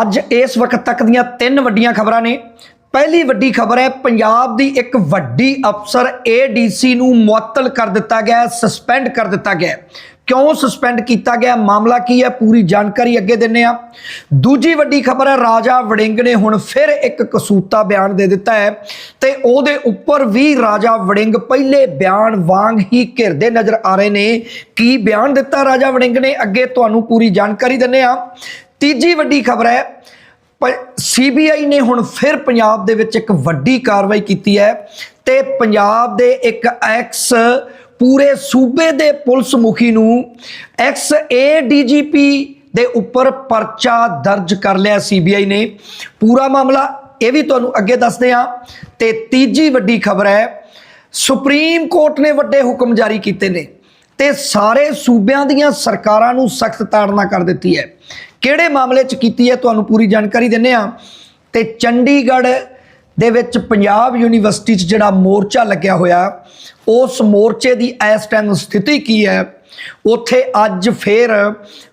ਅੱਜ ਇਸ ਵਕਤ ਤੱਕ ਦੀਆਂ ਤਿੰਨ ਵੱਡੀਆਂ ਖਬਰਾਂ ਨੇ। ਪਹਿਲੀ ਵੱਡੀ ਖਬਰ ਹੈ, ਪੰਜਾਬ ਦੀ ਇੱਕ ਵੱਡੀ ਅਫਸਰ ਏਡੀਸੀ ਨੂੰ ਮੁਅੱਤਲ ਕਰ ਦਿੱਤਾ ਗਿਆ ਸਸਪੈਂਡ ਕਰ ਦਿੱਤਾ ਗਿਆ ਕਿਉਂ ਸਸਪੈਂਡ ਕੀਤਾ ਗਿਆ? ਮਾਮਲਾ ਕੀ ਹੈ? ਪੂਰੀ ਜਾਣਕਾਰੀ ਅੱਗੇ ਦਿੰਨੇ ਆ ਦੂਜੀ ਵੱਡੀ ਖਬਰ ਹੈ, ਰਾਜਾ ਵੜਿੰਗ ਨੇ ਹੁਣ ਫਿਰ ਇੱਕ ਕਸੂਤਾ ਬਿਆਨ ਦੇ ਦਿੱਤਾ ਹੈ ਤੇ ਉਹਦੇ ਉੱਪਰ ਵੀ ਰਾਜਾ ਵੜਿੰਗ ਪਹਿਲੇ ਬਿਆਨ ਵਾਂਗ ਹੀ ਘਿਰਦੇ ਨਜ਼ਰ ਆ ਰਹੇ ਨੇ। ਕੀ ਬਿਆਨ ਦਿੱਤਾ ਰਾਜਾ ਵੜਿੰਗ ਨੇ? ਅੱਗੇ ਤੁਹਾਨੂੰ ਪੂਰੀ ਜਾਣਕਾਰੀ ਦਿੰਨੇ ਆ ਤੀਜੀ ਵੱਡੀ ਖਬਰ ਹੈ ਸੀਬੀਆਈ ਨੇ ਹੁਣ ਫਿਰ ਪੰਜਾਬ ਦੇ ਵਿੱਚ ਇੱਕ ਵੱਡੀ ਕਾਰਵਾਈ ਕੀਤੀ ਹੈ ਤੇ ਪੰਜਾਬ ਦੇ ਇੱਕ ਐਕਸ ਪੂਰੇ ਸੂਬੇ ਦੇ ਪੁਲਿਸ ਮੁਖੀ ਨੂੰ ਐਕਸ ਏ ਏਡੀਜੀਪੀ ਦੇ ਉੱਪਰ ਪਰਚਾ ਦਰਜ ਕਰ ਲਿਆ ਸੀਬੀਆਈ ਨੇ। ਪੂਰਾ ਮਾਮਲਾ ਇਹ ਵੀ ਤੁਹਾਨੂੰ ਅੱਗੇ ਦੱਸਦੇ ਹਾਂ ਤੇ ਤੀਜੀ ਵੱਡੀ ਖਬਰ ਹੈ, ਸੁਪਰੀਮ ਕੋਰਟ ਨੇ ਵੱਡੇ ਹੁਕਮ ਜਾਰੀ ਕੀਤੇ ਨੇ ਤੇ ਸਾਰੇ ਸੂਬਿਆਂ ਦੀਆਂ ਸਰਕਾਰਾਂ ਨੂੰ ਸਖਤ ਤਾੜਨਾ ਕਰ ਦਿੱਤੀ ਹੈ। ਕਿਹੜੇ ਮਾਮਲੇ 'ਚ ਕੀਤੀ ਹੈ ਤੁਹਾਨੂੰ ਪੂਰੀ ਜਾਣਕਾਰੀ ਦਿੰਨੇ ਆ ਤੇ ਚੰਡੀਗੜ੍ਹ ਦੇ ਵਿੱਚ ਪੰਜਾਬ ਯੂਨੀਵਰਸਿਟੀ 'ਚ ਜਿਹੜਾ ਮੋਰਚਾ ਲੱਗਿਆ ਹੋਇਆ, ਉਸ ਮੋਰਚੇ ਦੀ ਇਸ ਟਾਈਮ ਸਥਿਤੀ ਕੀ ਹੈ? ਉੱਥੇ ਅੱਜ ਫੇਰ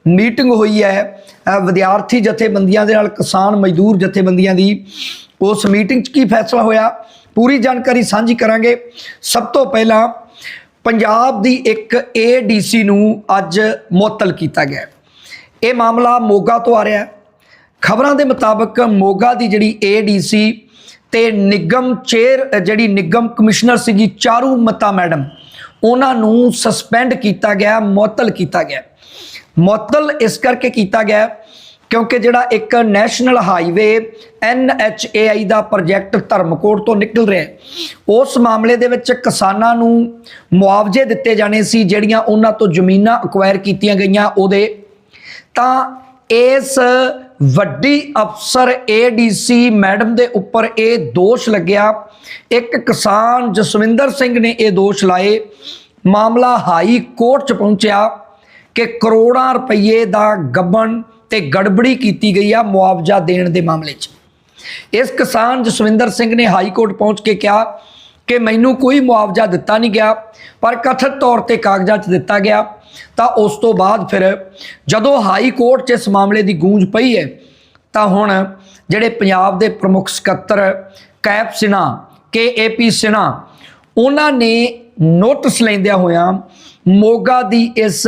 ਮੀਟਿੰਗ ਹੋਈ ਹੈ ਵਿਦਿਆਰਥੀ ਜਥੇਬੰਦੀਆਂ ਦੇ ਨਾਲ, ਕਿਸਾਨ ਮਜ਼ਦੂਰ ਜਥੇਬੰਦੀਆਂ ਦੀ। ਉਸ ਮੀਟਿੰਗ 'ਚ ਕੀ ਫੈਸਲਾ ਹੋਇਆ? ਪੂਰੀ ਜਾਣਕਾਰੀ ਸਾਂਝੀ ਕਰਾਂਗੇ। ਸਭ ਤੋਂ ਪਹਿਲਾਂ, ਪੰਜਾਬ ਦੀ ਇੱਕ ਏਡੀਸੀ ਨੂੰ ਅੱਜ ਮੁਅੱਤਲ ਕੀਤਾ ਗਿਆ ਇਹ ਮਾਮਲਾ ਮੋਗਾ ਤੋਂ ਆ ਰਿਹਾ ਹੈ। ਖਬਰਾਂ ਦੇ ਮੁਤਾਬਕ ਮੋਗਾ ਦੀ ਜਿਹੜੀ ਏਡੀਸੀ ਤੇ ਨਿਗਮ ਚੇਅਰ ਜਿਹੜੀ ਨਿਗਮ ਕਮਿਸ਼ਨਰ ਸੀਗੀ ਚਾਰੂ ਮਤਾ ਮੈਡਮ, ਉਹਨਾਂ ਨੂੰ ਸਸਪੈਂਡ ਕੀਤਾ ਗਿਆ, ਮੁਅੱਤਲ ਕੀਤਾ ਗਿਆ। ਮੁਅੱਤਲ ਇਸ ਕਰਕੇ ਕੀਤਾ ਗਿਆ ਕਿਉਂਕਿ ਜਿਹੜਾ ਇੱਕ ਨੈਸ਼ਨਲ ਹਾਈਵੇ NHAI ਦਾ ਪ੍ਰੋਜੈਕਟ ਧਰਮਕੋਟ ਤੋਂ ਨਿਕਲ ਰਿਹਾ ਹੈ। ਉਸ ਮਾਮਲੇ ਦੇ ਵਿੱਚ ਕਿਸਾਨਾਂ ਨੂੰ ਮੁਆਵਜ਼ੇ ਦਿੱਤੇ ਜਾਣੇ ਸੀ, ਜਿਹੜੀਆਂ ਉਹਨਾਂ ਤੋਂ ਜ਼ਮੀਨਾਂ ਅਕਵਾਇਰ ਕੀਤੀਆਂ ਗਈਆਂ, ਉਹਦੇ ਤਾਂ ਇਸ ਵੱਡੀ ਅਫਸਰ ਏਡੀਸੀ ਮੈਡਮ ਦੇ ਉੱਪਰ ਇਹ ਦੋਸ਼ ਲੱਗਿਆ। ਇੱਕ ਕਿਸਾਨ ਜਸਵਿੰਦਰ ਸਿੰਘ ਨੇ ਇਹ ਦੋਸ਼ ਲਾਏ। ਮਾਮਲਾ ਹਾਈ ਕੋਰਟ ਚ ਪਹੁੰਚਿਆ ਕਿ ਕਰੋੜਾਂ ਰੁਪਏ ਦਾ ਗੱਬਣ ਤੇ ਗੜਬੜੀ ਕੀਤੀ ਗਈ ਆ ਮੁਆਵਜ਼ਾ ਦੇਣ ਦੇ ਮਾਮਲੇ 'ਚ। ਇਸ ਕਿਸਾਨ ਜਸਵਿੰਦਰ ਸਿੰਘ ਨੇ ਹਾਈ ਕੋਰਟ ਪਹੁੰਚ ਕੇ ਕਿਹਾ ਕਿ ਮੈਨੂੰ ਕੋਈ ਮੁਆਵਜ਼ਾ ਦਿੱਤਾ ਨਹੀਂ ਗਿਆ, ਪਰ ਕਥਿਤ ਤੌਰ ਤੇ ਕਾਗਜ਼ਾਂ 'ਚ ਦਿੱਤਾ ਗਿਆ। ਤਾਂ ਉਸ ਤੋਂ ਬਾਅਦ ਫਿਰ ਜਦੋਂ ਹਾਈ ਕੋਰਟ 'ਚ ਇਸ ਮਾਮਲੇ ਦੀ ਗੂੰਜ ਪਈ ਹੈ, ਤਾਂ ਹੁਣ ਜਿਹੜੇ ਪੰਜਾਬ ਦੇ ਪ੍ਰਮੁੱਖ ਸਕੱਤਰ ਕੈਪ ਸਿਨਾ, ਕੇ ਏਪੀ ਸਿਨਾ, ਉਹਨਾਂ ਨੇ ਨੋਟਿਸ ਲੈਂਦਿਆਂ ਹੋਇਆਂ ਮੋਗਾ ਦੀ ਇਸ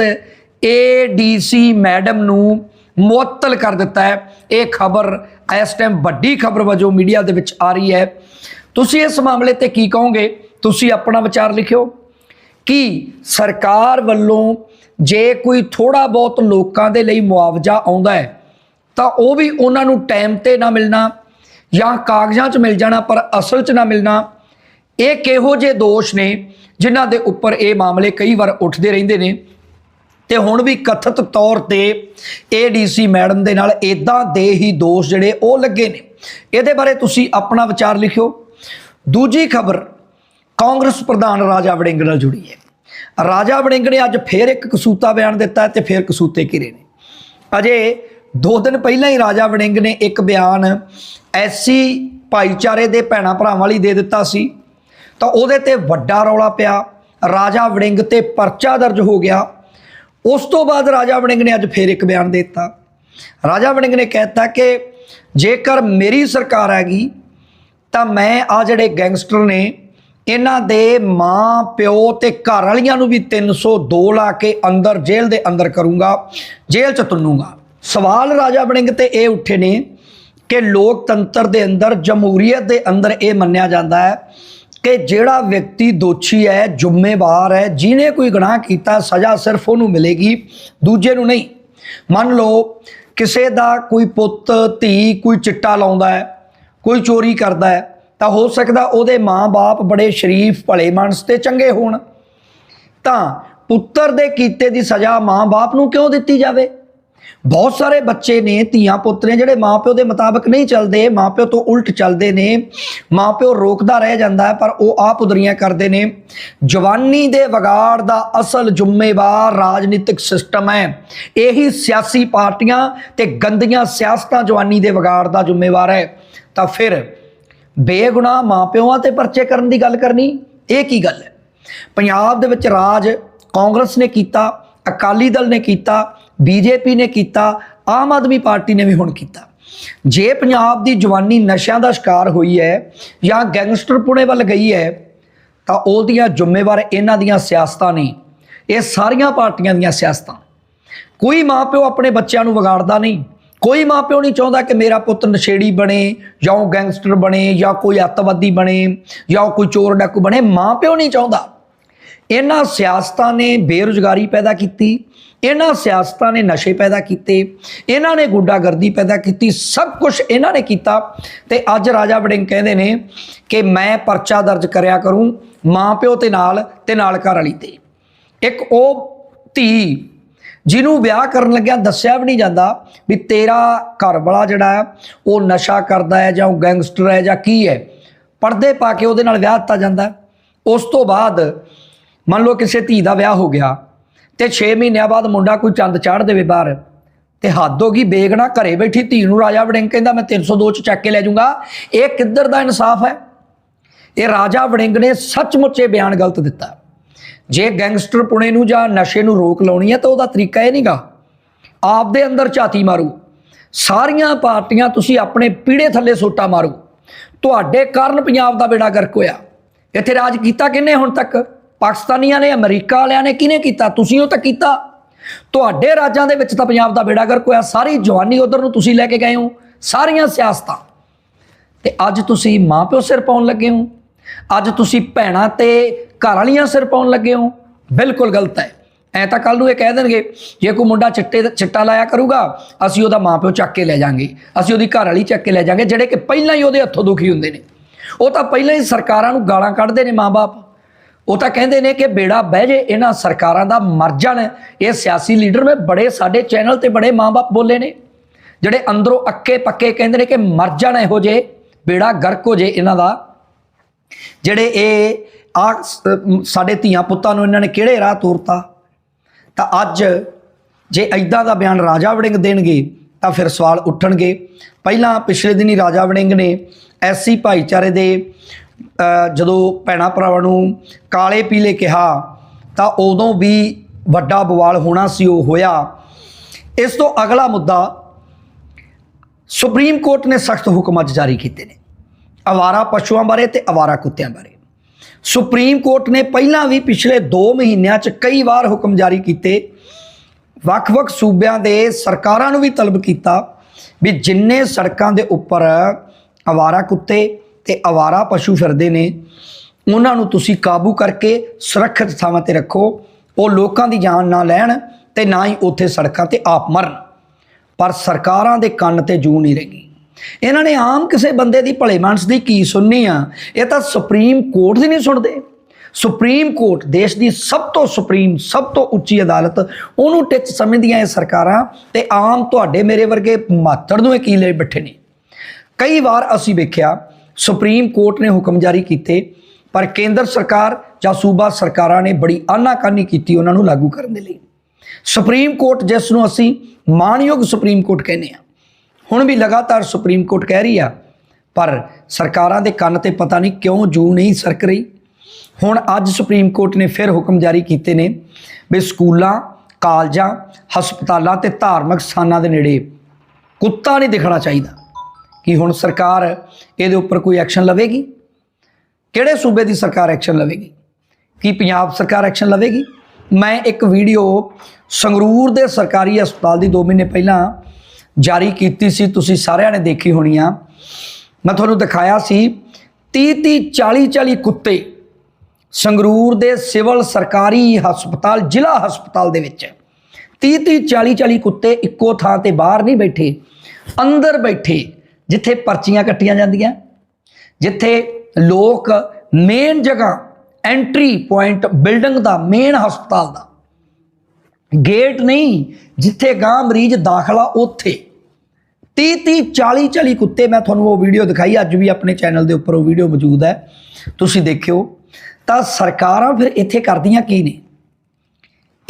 ਏਡੀਸੀ ਮੈਡਮ ਨੂੰ ਮੁਅੱਤਲ ਕਰ ਦਿੱਤਾ ਹੈ। ਇਹ ਖਬਰ ਇਸ ਟਾਈਮ ਵੱਡੀ ਖਬਰ ਵਜੋਂ ਮੀਡੀਆ ਦੇ ਵਿੱਚ ਆ ਰਹੀ ਹੈ। ਤੁਸੀਂ ਇਸ ਮਾਮਲੇ ਤੇ ਕੀ ਕਹੋਗੇ? ਤੁਸੀਂ ਆਪਣਾ ਵਿਚਾਰ ਲਿਖਿਓ। ਕਿ ਸਰਕਾਰ ਵੱਲੋਂ ਜੇ ਕੋਈ ਥੋੜਾ ਬਹੁਤ ਲੋਕਾਂ ਦੇ ਲਈ ਮੁਆਵਜ਼ਾ ਆਉਂਦਾ ਹੈ, ਤਾਂ ਉਹ ਵੀ ਉਹਨਾਂ ਨੂੰ ਟਾਈਮ ਤੇ ਨਾ ਮਿਲਣਾ ਜਾਂ ਕਾਗਜ਼ਾਂ 'ਚ ਮਿਲ ਜਾਣਾ ਪਰ ਅਸਲ 'ਚ ਨਾ ਮਿਲਣਾ? ਇਹ ਕਿਹੋ ਜਿਹੇ ਦੋਸ਼ ਨੇ ਜਿਨ੍ਹਾਂ ਦੇ ਉੱਪਰ ਇਹ ਮਾਮਲੇ ਕਈ ਵਾਰ ਉੱਠਦੇ ਰਹਿੰਦੇ ਨੇ? ਤੇ ਹੁਣ ਵੀ ਕਥਿਤ ਤੌਰ ਤੇ ਏਡੀਸੀ ਮੈਡਮ ਦੇ ਨਾਲ ਇਦਾਂ ਦੇ ਹੀ ਦੋਸ਼ ਜਿਹੜੇ ਉਹ ਲੱਗੇ ਨੇ। ਇਹਦੇ ਬਾਰੇ ਤੁਸੀਂ ਆਪਣਾ ਵਿਚਾਰ ਲਿਖਿਓ। ਦੂਜੀ ਖਬਰ, ਕਾਂਗਰਸ ਪ੍ਰਧਾਨ ਰਾਜਾ ਵੜਿੰਗ ਨਾਲ ਜੁੜੀ ਹੈ। ਰਾਜਾ ਵੜਿੰਗ ਨੇ ਅੱਜ ਫੇਰ ਇੱਕ ਕਸੂਤਾ ਬਿਆਨ ਦਿੱਤਾ ਹੈ ਤੇ ਫੇਰ ਕਸੂਤੇ ਘਿਰੇ ਨੇ। ਅਜੇ ਦੋ ਦਿਨ ਪਹਿਲਾਂ ਹੀ ਰਾਜਾ ਵੜਿੰਗ ਨੇ ਇੱਕ ਬਿਆਨ ਐਸੀ ਭਾਈਚਾਰੇ ਦੇ ਭੈਣਾ ਭਰਾਵਾਂ ਲਈ ਦੇ ਦਿੱਤਾ ਸੀ। ਤਾਂ ਉਹਦੇ ਤੇ ਵੱਡਾ ਰੌਲਾ ਪਿਆ, ਰਾਜਾ ਵੜਿੰਗ ਤੇ ਪਰਚਾ ਦਰਜ ਹੋ ਗਿਆ। ਉਸ ਤੋਂ ਬਾਅਦ ਰਾਜਾ ਵੜਿੰਗ ਨੇ ਅੱਜ ਫੇਰ ਇੱਕ ਬਿਆਨ ਦੇ ਦਿੱਤਾ। ਰਾਜਾ ਵੜਿੰਗ ਨੇ ਕਹਿਤਾ ਕਿ ਜੇਕਰ ਮੇਰੀ ਸਰਕਾਰ ਹੈਗੀ ਤਾਂ ਮੈਂ ਆ ਜਿਹੜੇ ਗੈਂਗਸਟਰ ਨੇ, ਇਹਨਾਂ ਦੇ ਮਾਂ, ਪਿਓ ਤੇ ਘਰ ਵਾਲੀਆਂ ਨੂੰ ਵੀ 302 ਲਾ ਕੇ ਅੰਦਰ, ਜੇਲ੍ਹ ਦੇ ਅੰਦਰ ਕਰੂੰਗਾ, ਜੇਲ੍ਹ ਚ ਤੁੰਨੂਗਾ ਸਵਾਲ ਰਾਜਾ ਵੜਿੰਗ ਤੇ ਇਹ ਉੱਠੇ ਨੇ ਕਿ ਲੋਕਤੰਤਰ ਦੇ ਅੰਦਰ, ਜਮਹੂਰੀਅਤ ਦੇ ਅੰਦਰ ਇਹ ਮੰਨਿਆ ਜਾਂਦਾ ਹੈ ਕਿ ਜਿਹੜਾ ਵਿਅਕਤੀ ਦੋਸ਼ੀ ਹੈ, ਜ਼ਿੰਮੇਵਾਰ ਹੈ, ਜਿਹਨੇ ਕੋਈ ਗੁਨਾਹ ਕੀਤਾ, ਸਜ਼ਾ ਸਿਰਫ ਉਹਨੂੰ ਮਿਲੇਗੀ, ਦੂਜੇ ਨੂੰ ਨਹੀਂ। ਮੰਨ ਲਓ, ਕਿਸੇ ਦਾ ਕੋਈ ਪੁੱਤ, ਧੀ, ਕੋਈ ਚਿੱਟਾ ਲਾਉਂਦਾ ਹੈ, ਕੋਈ ਚੋਰੀ ਕਰਦਾ ਹੈ ਤਾਂ ਹੋ ਸਕਦਾ ਉਹਦੇ ਮਾਂ-ਬਾਪ ਬੜੇ ਸ਼ਰੀਫ, ਭਲੇ ਮਾਨਸ ਤੇ ਚੰਗੇ ਹੋਣ। ਤਾਂ ਪੁੱਤਰ ਦੇ ਕੀਤੇ ਦੀ ਸਜ਼ਾ ਮਾਂ-ਬਾਪ ਨੂੰ ਕਿਉਂ ਦਿੱਤੀ ਜਾਵੇ? ਬਹੁਤ ਸਾਰੇ ਬੱਚੇ ਨੇ, ਧੀਆਂ ਪੁੱਤ ਨੇ ਜਿਹੜੇ ਮਾਪਿਓ ਦੇ ਮੁਤਾਬਕ ਨਹੀਂ ਚੱਲਦੇ, ਮਾਪਿਓ ਤੋਂ ਉਲਟ ਚੱਲਦੇ ਨੇ, ਮਾਪਿਓ ਰੋਕਦਾ ਰਹਿ ਜਾਂਦਾ ਹੈ, ਪਰ ਉਹ ਆਪ ਉਦਰੀਆਂ ਕਰਦੇ ਨੇ। ਜਵਾਨੀ ਦੇ ਵਿਗਾੜ ਦਾ ਅਸਲ ਜ਼ਿੰਮੇਵਾਰ ਰਾਜਨੀਤਿਕ ਸਿਸਟਮ ਹੈ। ਇਹੀ ਸਿਆਸੀ ਪਾਰਟੀਆਂ ਤੇ ਗੰਦੀਆਂ ਸਿਆਸਤਾਂ ਜਵਾਨੀ ਦੇ ਵਿਗਾੜ ਦਾ ਜ਼ਿੰਮੇਵਾਰ ਹੈ। ਤਾਂ ਫਿਰ ਬੇਗੁਨਾਹ ਮਾਪਿਓਆਂ ਤੇ ਪਰਚੇ ਕਰਨ ਦੀ ਗੱਲ ਕਰਨੀ, ਇਹ ਕੀ ਗੱਲ ਹੈ? ਪੰਜਾਬ ਦੇ ਵਿੱਚ ਰਾਜ ਕਾਂਗਰਸ ਨੇ ਕੀਤਾ, ਅਕਾਲੀ ਦਲ ਨੇ ਕੀਤਾ, ਬੀਜੇਪੀ ਨੇ ਕੀਤਾ, ਆਮ ਆਦਮੀ ਪਾਰਟੀ ਨੇ ਵੀ ਹੁਣ ਕੀਤਾ। ਜੇ ਪੰਜਾਬ ਦੀ ਜਵਾਨੀ ਨਸ਼ਿਆਂ ਦਾ ਸ਼ਿਕਾਰ ਹੋਈ ਹੈ ਜਾਂ ਗੈਂਗਸਟਰ ਪੁਣੇ ਵੱਲ ਗਈ ਹੈ, ਤਾਂ ਉਹਦੀਆਂ ਜ਼ਿੰਮੇਵਾਰ ਇਹਨਾਂ ਦੀਆਂ ਸਿਆਸਤਾਂ ਨੇ, ਇਹ ਸਾਰੀਆਂ ਪਾਰਟੀਆਂ ਦੀਆਂ ਸਿਆਸਤਾਂ। ਕੋਈ ਮਾਪਿਓ ਆਪਣੇ ਬੱਚਿਆਂ ਨੂੰ ਵਿਗਾੜਦਾ ਨਹੀਂ ਕੋਈ ਮਾਪਿਓ ਨਹੀਂ ਚਾਹੁੰਦਾ ਕਿ ਮੇਰਾ ਪੁੱਤ ਨਸ਼ੇੜੀ ਬਣੇ ਜਾਂ ਉਹ ਗੈਂਗਸਟਰ ਬਣੇ ਜਾਂ ਕੋਈ ਅੱਤਵਾਦੀ ਬਣੇ ਜਾਂ ਉਹ ਕੋਈ ਚੋਰ ਡਾਕੂ ਬਣੇ, ਮਾਪਿਓ ਨਹੀਂ ਚਾਹੁੰਦਾ। ਇਹਨਾਂ ਸਿਆਸਤਾਂ ਨੇ ਬੇਰੁਜ਼ਗਾਰੀ ਪੈਦਾ ਕੀਤੀ, ਇਹਨਾਂ ਸਿਆਸਤਾਂ ਨੇ ਨਸ਼ੇ ਪੈਦਾ ਕੀਤੇ, ਇਹਨਾਂ ਨੇ ਗੁੰਡਾਗਰਦੀ ਪੈਦਾ ਕੀਤੀ, ਸਭ ਕੁਝ ਇਹਨਾਂ ਨੇ ਕੀਤਾ। ਤੇ ਅੱਜ ਰਾਜਾ ਵੜਿੰਗ ਕਹਿੰਦੇ ਨੇ ਕਿ ਮੈਂ ਪਰਚਾ ਦਰਜ ਕਰਿਆ ਕਰੂੰ ਮਾਂ ਪਿਓ ਤੇ ਨਾਲ ਤੇ ਨਾਲ ਘਰ ਵਾਲੀ ਤੇ। ਇੱਕ ਉਹ ਧੀ ਜਿਹਨੂੰ ਵਿਆਹ ਕਰਨ ਲੱਗਿਆ ਦੱਸਿਆ ਵੀ ਨਹੀਂ ਜਾਂਦਾ ਵੀ ਤੇਰਾ ਘਰ ਵਾਲਾ ਜਿਹੜਾ ਹੈ, ਉਹ ਨਸ਼ਾ ਕਰਦਾ ਹੈ ਜਾਂ ਉਹ ਗੈਂਗਸਟਰ ਹੈ ਜਾਂ ਕੀ ਹੈ। ਪਰਦੇ ਪਾ ਕੇ ਉਹਦੇ ਨਾਲ ਵਿਆਹ ਦਿੱਤਾ ਜਾਂਦਾ ਉਸ ਤੋਂ ਬਾਅਦ ਮੰਨ ਲਓ ਕਿਸੇ ਧੀ ਦਾ ਵਿਆਹ ਹੋ ਗਿਆ ਤੇ 6 ਮਹੀਨਿਆਂ ਬਾਅਦ ਮੁੰਡਾ ਕੋਈ ਚੰਦ ਚਾੜ ਦੇਵੇ ਬਾਹਰ ਤੇ ਹੱਦ ਹੋ ਗਈ ਬੇਗਣਾ ਘਰੇ ਬੈਠੀ ਧੀ ਨੂੰ ਰਾਜਾ ਵੜਿੰਗ ਕਹਿੰਦਾ, ਮੈਂ 302 ਚ ਚੱਕ ਕੇ ਲੈ ਜਾਊਂਗਾ। ਇਹ ਕਿੱਧਰ ਦਾ ਇਨਸਾਫ ਹੈ? ਇਹ ਰਾਜਾ ਵੜਿੰਗ ਨੇ ਸੱਚਮੁੱਚ ਇਹ ਬਿਆਨ ਗਲਤ ਦਿੱਤਾ। ਜੇ ਗੈਂਗਸਟਰ ਪੁਣੇ ਨੂੰ ਜਾਂ ਨਸ਼ੇ ਨੂੰ ਰੋਕ ਲਾਉਣੀ ਹੈ ਤਾਂ ਉਹਦਾ ਤਰੀਕਾ ਇਹ ਨਹੀਂਗਾ ਆਪ ਦੇ ਅੰਦਰ ਝਾਤੀ ਮਾਰੂ। ਸਾਰੀਆਂ ਪਾਰਟੀਆਂ ਤੁਸੀਂ ਆਪਣੇ ਪੀੜੇ ਥੱਲੇ ਸੋਟਾ ਮਾਰੂ। ਤੁਹਾਡੇ ਕਾਰਨ ਪੰਜਾਬ ਦਾ ਬੇੜਾ ਗਰਕ ਹੋਇਆ। ਇੱਥੇ ਰਾਜ ਕੀਤਾ ਕਿਹਨੇ ਹੁਣ ਤੱਕ? ਪਾਕਿਸਤਾਨੀਆਂ ਨੇ, ਅਮਰੀਕਾ ਵਾਲਿਆਂ ਨੇ ਕਿਹਨੇ ਕੀਤਾ? ਤੁਸੀਂ ਉਹ ਤਾਂ ਕੀਤਾ। ਤੁਹਾਡੇ ਰਾਜਾਂ ਦੇ ਵਿੱਚ ਤਾਂ ਪੰਜਾਬ ਦਾ ਬੇੜਾ ਗਰਕ ਹੋਇਆ। ਸਾਰੀ ਜਵਾਨੀ ਉਧਰ ਨੂੰ ਤੁਸੀਂ ਲੈ ਕੇ ਗਏ ਹੋ। ਸਾਰੀਆਂ ਸਿਆਸਤਾਂ। ਤੇ ਅੱਜ ਤੁਸੀਂ ਮਾਂ ਪਿਓ ਸਿਰ ਪਾਉਣ ਲੱਗੇ ਹੋ। ਅੱਜ ਤੁਸੀਂ ਭੈਣਾਂ ਤੇ ਘਰ ਵਾਲੀਆਂ ਸਿਰ ਪਾਉਣ ਲੱਗੇ ਹੋ। ਬਿਲਕੁਲ ਗਲਤ ਹੈ। ਐ ਤਾਂ ਕੱਲ ਨੂੰ ਇਹ ਕਹਿ ਦੇਣਗੇ, ਜੇ ਕੋਈ ਮੁੰਡਾ ਚਿੱਟੇ ਚਿੱਟਾ ਲਾਇਆ ਕਰੂਗਾ, ਅਸੀਂ ਉਹਦਾ ਮਾਪਿਓ ਚੱਕ ਕੇ ਲੈ ਜਾਾਂਗੇ। ਅਸੀਂ ਉਹਦੀ ਘਰ ਵਾਲੀ ਚੱਕ ਕੇ ਲੈ ਜਾਾਂਗੇ, ਜਿਹੜੇ ਕਿ ਪਹਿਲਾਂ ਹੀ ਉਹਦੇ ਹੱਥੋਂ ਦੁਖੀ ਹੁੰਦੇ ਨੇ। ਉਹ ਤਾਂ ਪਹਿਲਾਂ ਹੀ ਸਰਕਾਰਾਂ ਨੂੰ ਗਾਲਾਂ ਕੱਢਦੇ ਨੇ ਮਾਪੇ ਉਹ ਤਾਂ ਕਹਿੰਦੇ ਨੇ ਕਿ ਬੇੜਾ ਬਹਿ ਜੇ, ਇਹਨਾਂ ਸਰਕਾਰਾਂ ਦਾ ਮਰ ਜਾਣ। ਇਹ ਸਿਆਸੀ ਲੀਡਰ ਮੈਂ ਬੜੇ ਸਾਡੇ ਚੈਨਲ ਤੇ ਬੜੇ ਮਾਪੇ ਬੋਲੇ ਨੇ। ਜਿਹੜੇ ਅੰਦਰੋਂ ਅੱਕੇ ਪੱਕੇ ਕਹਿੰਦੇ ਨੇ ਕਿ ਮਰ ਜਾਣ ਇਹੋ ਜੇ ਬੇੜਾ ਗਰਕ ਹੋ ਜੇ ਇਹਨਾਂ ਦਾ। ਜਿਹੜੇ ਇਹ ਆ ਸਾਡੇ ਧੀਆਂ ਪੁੱਤਾਂ ਨੂੰ ਇਹਨਾਂ ਨੇ ਕਿਹੜੇ ਰਾਹ ਤੋਰਤਾ? ਤਾਂ ਅੱਜ ਜੇ ਐਦਾਂ ਦਾ ਬਿਆਨ ਰਾਜਾ ਵੜਿੰਗ ਦੇਣਗੇ, ਤਾਂ ਫਿਰ ਸਵਾਲ ਉੱਠਣਗੇ। ਪਹਿਲਾਂ ਪਿਛਲੇ ਦਿਨੀ ਰਾਜਾ ਵੜਿੰਗ ਨੇ ਐਸੀ ਭਾਈਚਾਰੇ ਦੇ ਜਦੋਂ ਭੈਣਾ ਭਰਾਵਾਂ ਨੂੰ ਕਾਲੇ ਪੀਲੇ ਕਿਹਾ, ਤਾਂ ਉਦੋਂ ਵੀ ਵੱਡਾ ਬਵਾਲ ਹੋਣਾ ਸੀ, ਉਹ ਹੋਇਆ। ਇਸ ਤੋਂ ਅਗਲਾ ਮੁੱਦਾ ਸੁਪਰੀਮ ਕੋਰਟ ਨੇ ਸਖਤ ਹੁਕਮ ਅੱਜ ਜਾਰੀ ਕੀਤੇ ਨੇ। ਅਵਾਰਾ ਪਸ਼ੂਆਂ ਬਾਰੇ ਤੇ ਅਵਾਰਾ ਕੁੱਤਿਆਂ ਬਾਰੇ। ਸੁਪਰੀਮ ਕੋਰਟ ਨੇ ਪਹਿਲਾਂ ਵੀ ਪਿਛਲੇ 2 ਮਹੀਨਿਆਂ 'ਚ ਕਈ ਵਾਰ ਹੁਕਮ ਜਾਰੀ ਕੀਤੇ। ਵੱਖ-ਵੱਖ ਸੂਬਿਆਂ ਦੇ ਸਰਕਾਰਾਂ ਨੂੰ ਵੀ ਤਲਬ ਕੀਤਾ ਵੀ ਜਿੰਨੇ ਸੜਕਾਂ ਦੇ ਉੱਪਰ ਅਵਾਰਾ ਕੁੱਤੇ ਤੇ ਅਵਾਰਾ ਪਸ਼ੂ ਫਿਰਦੇ ਨੇ, ਉਹਨਾਂ ਨੂੰ ਤੁਸੀਂ ਕਾਬੂ ਕਰਕੇ ਸੁਰੱਖਿਅਤ ਥਾਵਾਂ ਤੇ ਰੱਖੋ। ਉਹ ਲੋਕਾਂ ਦੀ ਜਾਨ ਨਾ ਲੈਣ ਤੇ ਨਾ ਹੀ ਉੱਥੇ ਸੜਕਾਂ ਤੇ ਆਪ ਮਰਨ। ਪਰ ਸਰਕਾਰਾਂ ਦੇ ਕੰਨ ਤੇ ਜੂ ਨਹੀਂ ਰਹੀ। ਇਹਨਾਂ ਨੇ ਆਮ ਕਿਸੇ ਬੰਦੇ ਦੀ ਭਲੇ ਮਾਨਸ ਦੀ ਕੀ ਸੁਣਨੀ ਆ? ਇਹ ਤਾਂ ਸੁਪਰੀਮ ਕੋਰਟ ਦੀ ਨਹੀਂ ਸੁਣਦੇ। ਸੁਪਰੀਮ ਕੋਰਟ ਦੇਸ਼ ਦੀ ਸਭ ਤੋਂ ਸੁਪਰੀਮ ਸਭ ਤੋਂ ਉੱਚੀ ਅਦਾਲਤ, ਉਹਨੂੰ ਟਿੱਚ ਸਮਝਦੀਆਂ ਇਹ ਸਰਕਾਰਾਂ ਤੇ ਆਮ ਤੁਹਾਡੇ ਮੇਰੇ ਵਰਗੇ ਮਾਤੜ ਨੂੰ ਇਹ ਕੀ ਲੈ ਬੈਠੇ ਨੇ? ਕਈ ਵਾਰ ਅਸੀਂ ਵੇਖਿਆ ਸੁਪਰੀਮ ਕੋਰਟ ਨੇ ਹੁਕਮ ਜਾਰੀ ਕੀਤੇ, ਪਰ ਕੇਂਦਰ ਸਰਕਾਰ ਜਾਂ ਸੂਬਾ ਸਰਕਾਰਾਂ ਨੇ ਬੜੀ ਆਨਾਕਾਨੀ ਕੀਤੀ ਉਹਨਾਂ ਨੂੰ ਲਾਗੂ ਕਰਨ ਦੇ ਲਈ। ਸੁਪਰੀਮ ਕੋਰਟ ਜਿਸ ਨੂੰ ਅਸੀਂ ਮਾਨਯੋਗ ਸੁਪਰੀਮ ਕੋਰਟ ਕਹਿੰਦੇ ਆ ਹੁਣ ਵੀ ਲਗਾਤਾਰ ਸੁਪਰੀਮ ਕੋਰਟ ਕਹਿ ਰਹੀ ਆ, ਪਰ ਸਰਕਾਰਾਂ ਦੇ ਕੰਨ ਤੇ ਪਤਾ ਨਹੀਂ ਕਿਉਂ ਜੂ ਨਹੀਂ ਸਰਕ ਰਹੀ। ਹੁਣ ਅੱਜ ਸੁਪਰੀਮ ਕੋਰਟ ਨੇ ਫਿਰ ਹੁਕਮ ਜਾਰੀ ਕੀਤੇ ਨੇ ਵੀ ਸਕੂਲਾਂ, ਕਾਲਜਾਂ, ਹਸਪਤਾਲਾਂ ਤੇ ਧਾਰਮਿਕ ਸਥਾਨਾਂ ਦੇ ਨੇੜੇ ਕੁੱਤਾ ਨਹੀਂ ਦਿਖਣਾ ਚਾਹੀਦਾ ਕਿ ਹੁਣ ਸਰਕਾਰ ਇਹਦੇ ਉੱਪਰ ਕੋਈ ਐਕਸ਼ਨ ਲਵੇਗੀ। ਕਿਹੜੇ ਸੂਬੇ ਦੀ ਸਰਕਾਰ ਐਕਸ਼ਨ ਲਵੇਗੀ? ਕੀ ਪੰਜਾਬ ਸਰਕਾਰ ਐਕਸ਼ਨ ਲਵੇਗੀ? ਮੈਂ ਇੱਕ ਵੀਡੀਓ ਸੰਗਰੂਰ ਦੇ ਸਰਕਾਰੀ ਹਸਪਤਾਲ ਦੀ 2 ਮਹੀਨੇ ਪਹਿਲਾਂ ਜਾਰੀ ਕੀਤੀ ਸੀ, ਤੁਸੀਂ ਸਾਰਿਆਂ ਨੇ ਦੇਖੀ ਹੋਣੀ ਆ। ਮੈਂ ਤੁਹਾਨੂੰ ਦਿਖਾਇਆ ਸੀ 30 30 40 40 ਕੁੱਤੇ ਸੰਗਰੂਰ ਦੇ ਸਿਵਲ ਸਰਕਾਰੀ ਹਸਪਤਾਲ, ਜ਼ਿਲ੍ਹਾ ਹਸਪਤਾਲ ਦੇ ਵਿੱਚ। 30 30 40 40 ਕੁੱਤੇ ਇੱਕੋ ਥਾਂ ਤੇ ਬਾਹਰ ਨਹੀਂ ਬੈਠੇ, ਅੰਦਰ ਬੈਠੇ, ਜਿੱਥੇ ਪਰਚੀਆਂ ਕੱਟੀਆਂ ਜਾਂਦੀਆਂ, ਜਿੱਥੇ ਲੋਕ ਮੇਨ ਜਗ੍ਹਾ ਐਂਟਰੀ ਪੁਆਇੰਟ ਬਿਲਡਿੰਗ ਦਾ ਮੇਨ ਹਸਪਤਾਲ ਦਾ ਗੇਟ ਨਹੀਂ, ਜਿੱਥੇ ਗਾਂ ਮਰੀਜ਼ ਦਾਖਲਾ ਉੱਥੇ। 30 30 40 40 ਕੁੱਤੇ, ਮੈਂ ਤੁਹਾਨੂੰ ਉਹ ਵੀਡੀਓ ਦਿਖਾਈ, ਅੱਜ ਵੀ ਆਪਣੇ ਚੈਨਲ ਦੇ ਉੱਪਰ ਉਹ ਵੀਡੀਓ ਮੌਜੂਦ ਹੈ। ਤੁਸੀਂ ਦੇਖਿਓ, ਤਾਂ ਸਰਕਾਰਾਂ ਫਿਰ ਇੱਥੇ ਕਰਦੀਆਂ ਕੀ ਨੇ?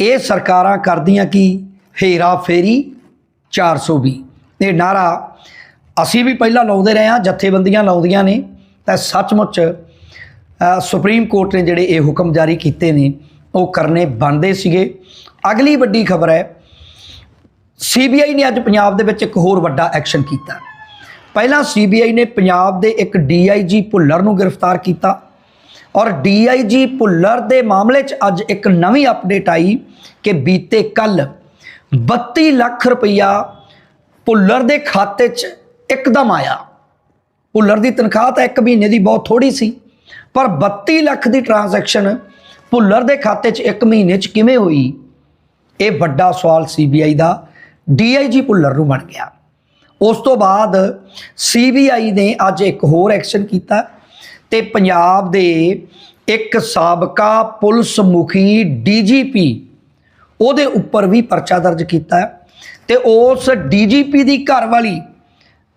ਇਹ ਸਰਕਾਰਾਂ ਕਰਦੀਆਂ ਕੀ? ਹੇਰਾ ਫੇਰੀ 420 ਇਹ ਨਾਰਾ ਅਸੀਂ ਵੀ ਪਹਿਲਾਂ ਲਾਉਂਦੇ ਰਹੇ ਹਾਂ, ਜਥੇਬੰਦੀਆਂ ਲਾਉਂਦੀਆਂ ਨੇ। ਤਾਂ ਸੱਚਮੁੱਚ ਸੁਪਰੀਮ ਕੋਰਟ ਨੇ ਜਿਹੜੇ ਇਹ ਹੁਕਮ ਜਾਰੀ ਕੀਤੇ ਨੇ, ਉਹ ਕਰਨੇ ਬਣਦੇ ਸੀਗੇ। ਅਗਲੀ ਵੱਡੀ ਖਬਰ ਹੈ ਸੀਬੀਆਈ ਨੇ ਅੱਜ ਪੰਜਾਬ ਦੇ ਵਿੱਚ ਇੱਕ ਹੋਰ ਵੱਡਾ ਐਕਸ਼ਨ ਕੀਤਾ। ਪਹਿਲਾਂ ਸੀਬੀਆਈ ਨੇ ਪੰਜਾਬ ਦੇ ਇੱਕ ਡੀਆਈਜੀ ਭੁੱਲਰ ਨੂੰ ਗ੍ਰਿਫਤਾਰ ਕੀਤਾ ਔਰ ਡੀਆਈਜੀ ਭੁੱਲਰ ਦੇ ਮਾਮਲੇ 'ਚ ਅੱਜ ਇੱਕ ਨਵੀਂ ਅਪਡੇਟ ਆਈ ਕਿ ਬੀਤੇ ਕੱਲ 32 ਲੱਖ ਰੁਪਈਆ ਭੁੱਲਰ ਦੇ ਖਾਤੇ 'ਚ ਇੱਕਦਮ ਆਇਆ। ਭੁੱਲਰ ਦੀ ਤਨਖਾਹ ਤਾਂ ਇੱਕ ਮਹੀਨੇ ਦੀ ਬਹੁਤ ਥੋੜੀ ਸੀ, ਪਰ 32 ਲੱਖ ਦੀ ਟ੍ਰਾਂਜੈਕਸ਼ਨ ਭੁੱਲਰ ਦੇ ਖਾਤੇ 'ਚ ਇੱਕ ਮਹੀਨੇ 'ਚ ਕਿਵੇਂ ਹੋਈ? ਇਹ ਵੱਡਾ ਸਵਾਲ ਸੀਬੀਆਈ ਦਾ ਡੀਆਈਜੀ ਭੁੱਲਰ ਨੂੰ ਬਣ ਗਿਆ। ਉਸ ਤੋਂ ਬਾਅਦ ਸੀਬੀਆਈ ਨੇ ਅੱਜ ਇੱਕ ਹੋਰ ਐਕਸ਼ਨ ਕੀਤਾ ਤੇ ਪੰਜਾਬ ਦੇ ਇੱਕ ਸਾਬਕਾ ਪੁਲਿਸ ਮੁਖੀ ਡੀਜੀਪੀ ਉਹਦੇ ਉੱਪਰ ਵੀ ਪਰਚਾ ਦਰਜ ਕੀਤਾ ਹੈ ਤੇ ਉਸ ਡੀਜੀਪੀ ਦੀ ਘਰ ਵਾਲੀ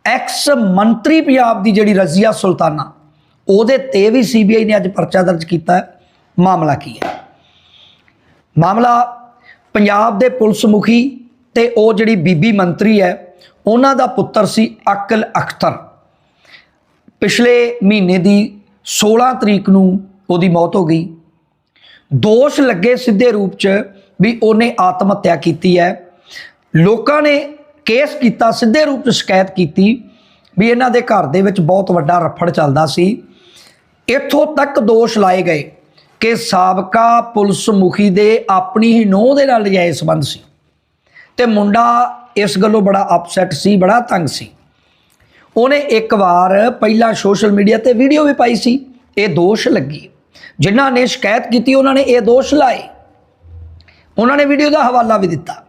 ਐਕਸ ਮੰਤਰੀ ਪੰਜਾਬ ਦੀ ਜਿਹੜੀ ਰਜ਼ੀਆ ਸੁਲਤਾਨਾ, ਉਹਦੇ ਤੇ ਵੀ ਸੀਬੀਆਈ ਨੇ ਅੱਜ ਪਰਚਾ ਦਰਜ ਕੀਤਾ। ਮਾਮਲਾ ਕੀ ਹੈ? ਮਾਮਲਾ ਪੰਜਾਬ ਦੇ ਪੁਲਿਸ ਮੁਖੀ ਤੇ ਉਹ ਜਿਹੜੀ ਬੀਬੀ ਮੰਤਰੀ ਹੈ, ਉਹਨਾਂ ਦਾ ਪੁੱਤਰ ਸੀ ਅਕਲ ਅਖਤਰ। ਪਿਛਲੇ ਮਹੀਨੇ ਦੀ 16 ਤਰੀਕ ਨੂੰ ਉਹਦੀ ਮੌਤ ਹੋ ਗਈ। ਦੋਸ਼ ਲੱਗੇ ਸਿੱਧੇ ਰੂਪ 'ਚ ਵੀ ਉਹਨੇ ਆਤਮ ਹੱਤਿਆ ਕੀਤੀ ਹੈ। ਲੋਕਾਂ ਨੇ ਕੇਸ ਕੀਤਾ, ਸਿੱਧੇ ਰੂਪ 'ਚ ਸ਼ਿਕਾਇਤ ਕੀਤੀ ਵੀ ਇਹਨਾਂ ਦੇ ਘਰ ਦੇ ਵਿੱਚ ਬਹੁਤ ਵੱਡਾ ਰਫੜ ਚੱਲਦਾ ਸੀ। ਇੱਥੋਂ ਤੱਕ ਦੋਸ਼ ਲਾਏ ਗਏ। ਕਿ ਸਾਬਕਾ ਪੁਲਿਸ ਮੁਖੀ ਦੇ ਆਪਣੀ ਹੀ ਨੂੰਹ ਦੇ ਨਾਲ ਨਜਾਇਜ਼ ਸੰਬੰਧ ਸੀ। ਤੇ ਮੁੰਡਾ ਇਸ ਗੱਲੋਂ ਬੜਾ ਅਪਸੈਟ ਸੀ, ਬੜਾ ਤੰਗ ਸੀ। ਉਹਨੇ ਇੱਕ ਵਾਰ ਪਹਿਲਾਂ ਸੋਸ਼ਲ ਮੀਡੀਆ ਤੇ ਵੀਡੀਓ ਵੀ ਪਾਈ ਸੀ। ਇਹ ਦੋਸ਼ ਲੱਗੀ। ਜਿਨ੍ਹਾਂ ਨੇ ਸ਼ਿਕਾਇਤ ਕੀਤੀ, ਉਹਨਾਂ ਨੇ ਇਹ ਦੋਸ਼ ਲਾਏ। ਉਹਨਾਂ ਨੇ ਵੀਡੀਓ ਦਾ ਹਵਾਲਾ ਵੀ ਦਿੱਤਾ।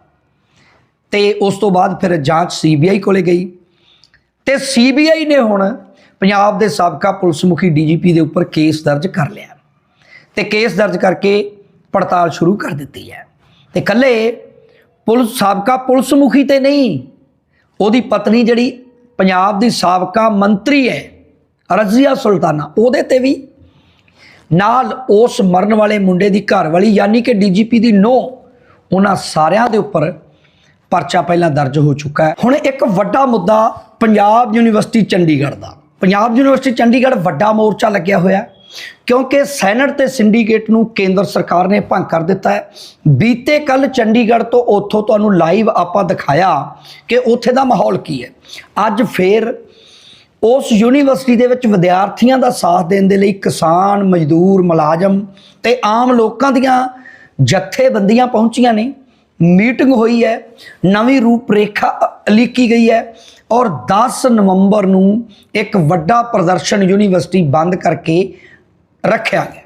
ਤੇ ਉਸ ਤੋਂ ਬਾਅਦ ਫਿਰ ਜਾਂਚ ਸੀਬੀਆਈ ਕੋਲੇ ਗਈ। ਤੇ ਸੀਬੀਆਈ ਨੇ ਹੁਣ ਪੰਜਾਬ ਦੇ ਸਾਬਕਾ ਪੁਲਿਸ ਮੁਖੀ ਡੀਜੀਪੀ ਦੇ ਉੱਪਰ ਕੇਸ ਦਰਜ ਕਰ ਲਿਆ। ਤੇ ਕੇਸ ਦਰਜ ਕਰਕੇ ਪੜਤਾਲ ਸ਼ੁਰੂ ਕਰ ਦਿੱਤੀ ਹੈ। ਤੇ ਕੱਲੇ ਪੁਲਿਸ ਸਾਬਕਾ ਪੁਲਿਸ ਮੁਖੀ ਤੇ ਨਹੀਂ, ਉਹਦੀ ਪਤਨੀ ਜਿਹੜੀ ਪੰਜਾਬ ਦੀ ਸਾਬਕਾ ਮੰਤਰੀ ਹੈ, ਰਜ਼ੀਆ ਸੁਲਤਾਨਾ, ਉਹਦੇ ਤੇ ਵੀ। ਨਾਲ ਉਸ ਮਰਨ ਵਾਲੇ ਮੁੰਡੇ ਦੀ ਘਰ ਵਾਲੀ ਯਾਨੀ ਕਿ ਡੀਜੀਪੀ ਦੀ ਨੋ ਉਹਨਾਂ ਸਾਰਿਆਂ ਦੇ ਉੱਪਰ ਪਰਚਾ ਪਹਿਲਾਂ ਦਰਜ ਹੋ ਚੁੱਕਾ ਹੈ। ਹੁਣ ਇੱਕ ਵੱਡਾ ਮੁੱਦਾ ਪੰਜਾਬ ਯੂਨੀਵਰਸਿਟੀ ਚੰਡੀਗੜ੍ਹ ਦਾ। ਪੰਜਾਬ ਯੂਨੀਵਰਸਿਟੀ ਚੰਡੀਗੜ੍ਹ ਵੱਡਾ ਮੋਰਚਾ ਲੱਗਿਆ ਹੋਇਆ ਕਿਉਂਕਿ ਸੈਨਟ ਤੇ ਸਿੰਡੀਕੇਟ ਨੂੰ ਕੇਂਦਰ ਸਰਕਾਰ ਨੇ ਭੰਗ ਕਰ ਦਿੱਤਾ ਹੈ। ਬੀਤੇ ਕੱਲ ਚੰਡੀਗੜ੍ਹ ਤੋਂ ਉੱਥੋਂ ਤੁਹਾਨੂੰ ਲਾਈਵ ਆਪਾਂ ਦਿਖਾਇਆ ਕਿ ਉੱਥੇ ਦਾ ਮਾਹੌਲ ਕੀ ਹੈ। ਅੱਜ ਫੇਰ ਉਸ ਯੂਨੀਵਰਸਿਟੀ ਦੇ ਵਿੱਚ ਵਿਦਿਆਰਥੀਆਂ ਦਾ ਸਾਥ ਦੇਣ ਦੇ ਲਈ ਕਿਸਾਨ, ਮਜ਼ਦੂਰ, ਮੁਲਾਜ਼ਮ ਤੇ ਆਮ ਲੋਕਾਂ ਦੀਆਂ ਜਥੇਬੰਦੀਆਂ ਪਹੁੰਚੀਆਂ ਨੇ। ਮੀਟਿੰਗ ਹੋਈ ਹੈ, ਨਵੀਂ ਰੂਪਰੇਖਾ ਲਿਖੀ ਗਈ ਹੈ ਔਰ 10 ਨਵੰਬਰ ਨੂੰ ਇੱਕ ਵੱਡਾ ਪ੍ਰਦਰਸ਼ਨ ਯੂਨੀਵਰਸਿਟੀ ਬੰਦ ਕਰਕੇ ਰੱਖਿਆ ਗਿਆ।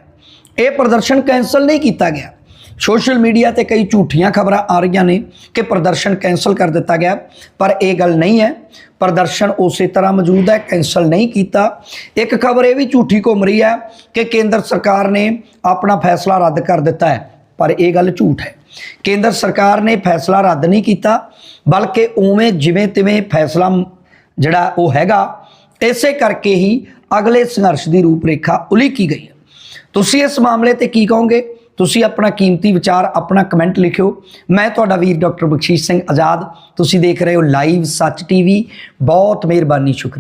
ਇਹ ਪ੍ਰਦਰਸ਼ਨ ਕੈਨਸਲ ਨਹੀਂ ਕੀਤਾ ਗਿਆ। ਸੋਸ਼ਲ ਮੀਡੀਆ ਤੇ ਕਈ ਝੂਠੀਆਂ ਖਬਰਾਂ ਆ ਰਹੀਆਂ ਨੇ ਕਿ ਪ੍ਰਦਰਸ਼ਨ ਕੈਨਸਲ ਕਰ ਦਿੱਤਾ ਗਿਆ, ਪਰ ਇਹ ਗੱਲ ਨਹੀਂ ਹੈ। ਪ੍ਰਦਰਸ਼ਨ ਉਸੇ ਤਰ੍ਹਾਂ ਮੌਜੂਦ ਹੈ ਕੈਨਸਲ ਨਹੀਂ ਕੀਤਾ। ਇੱਕ ਖਬਰ ਇਹ ਵੀ ਝੂਠੀ ਘੁੰਮ ਰਹੀ ਹੈ ਕਿ ਕੇਂਦਰ ਸਰਕਾਰ ਨੇ ਆਪਣਾ ਫੈਸਲਾ ਰੱਦ ਕਰ ਦਿੱਤਾ ਹੈ, ਪਰ ਇਹ ਗੱਲ ਝੂਠ ਹੈ। ਕੇਂਦਰ ਸਰਕਾਰ ਨੇ ਫੈਸਲਾ ਰੱਦ ਨਹੀਂ ਕੀਤਾ, ਬਲਕਿ ਉਵੇਂ ਜਿਵੇਂ ਤਿਵੇਂ ਫੈਸਲਾ ਜਿਹੜਾ ਉਹ ਹੈਗਾ, ਇਸੇ ਕਰਕੇ ਹੀ ਅਗਲੇ ਸੰਘਰਸ਼ ਦੀ ਰੂਪਰੇਖਾ ਉਲੀਕੀ ਗਈ। ਤੁਸੀਂ ਇਸ ਮਾਮਲੇ ਤੇ ਕੀ ਕਹੋਗੇ? ਤੁਸੀਂ ਆਪਣਾ ਕੀਮਤੀ ਵਿਚਾਰ, ਆਪਣਾ ਕਮੈਂਟ ਲਿਖਿਓ। ਮੈਂ ਤੁਹਾਡਾ ਵੀਰ ਡਾਕਟਰ ਬਖਸ਼ੀਸ਼ ਸਿੰਘ ਆਜ਼ਾਦ। ਤੁਸੀਂ ਦੇਖ ਰਹੇ ਹੋ ਲਾਈਵ ਸੱਚ ਟੀਵੀ ਬਹੁਤ ਮਿਹਰਬਾਨੀ, ਸ਼ੁਕਰੀਆ।